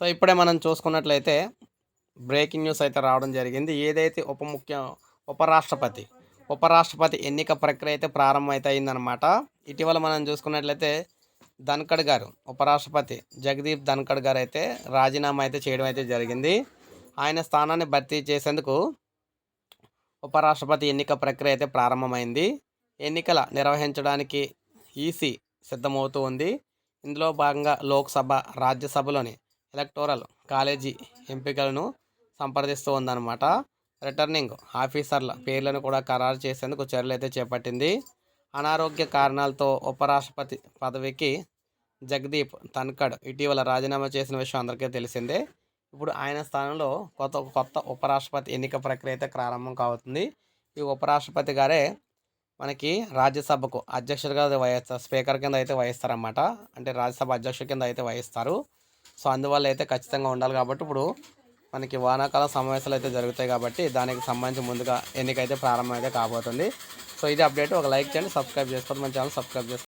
So ఇప్పుడే మనం చూసుకున్నట్లయితే బ్రేకింగ్ న్యూస్ అయితే రావడం జరిగింది. ఏదైతే ఉప ముఖ్య ఉపరాష్ట్రపతి ఉపరాష్ట్రపతి ఎన్నిక ప్రక్రియ అయితే ప్రారంభం అయితే అయిందనమాట ఇటీవల మనం చూసుకున్నట్లయితే ధన్కడ్ గారు ఉపరాష్ట్రపతి జగదీప్ ధన్కడ్ గారు అయితే రాజీనామా అయితే చేయడం అయితే జరిగింది. ఆయన స్థానాన్ని భర్తీ చేసేందుకు ఉపరాష్ట్రపతి ఎన్నిక ప్రక్రియ అయితే ప్రారంభమైంది. ఎన్నికల నిర్వహించడానికి ఈసీ సిద్ధమవుతూ ఉంది. ఇందులో భాగంగా లోక్సభ రాజ్యసభలోని ఎలక్టోరల్ కాలేజీ ఎంపికలను సంప్రదిస్తూ ఉందన్నమాట. రిటర్నింగ్ ఆఫీసర్ల పేర్లను కూడా ఖరారు చేసేందుకు చర్యలు అయితే చేపట్టింది. అనారోగ్య కారణాలతో ఉపరాష్ట్రపతి పదవికి జగదీప్ తన్కడ్ ఇటీవల రాజీనామా చేసిన విషయం అందరికీ తెలిసిందే. ఇప్పుడు ఆయన స్థానంలో కొత్త కొత్త ఉపరాష్ట్రపతి ఎన్నిక ప్రక్రియ అయితే ప్రారంభం కావుతుంది ఈ ఉపరాష్ట్రపతి గారే మనకి రాజ్యసభకు అధ్యక్షుడిగా వహిస్తారు స్పీకర్ కింద అయితే వహిస్తారన్నమాట అంటే రాజ్యసభ అధ్యక్షుడి కింద అయితే వహిస్తారు సో అందువల్ల అయితే ఖచ్చితంగా ఉండాలి కాబట్టి ఇప్పుడు మనకి వానాకాల సమావేశాలు అయితే జరుగుతాయి కాబట్టి దానికి సంబంధించి ముందుగా ఎన్నికైతే ప్రారంభం అయితే కాబోతుంది. సో ఇది అప్డేట్. ఒక లైక్ చేయండి సబ్స్క్రైబ్ చేసుకోండి. మన ఛానల్ సబ్స్క్రైబ్ చేసుకోండి.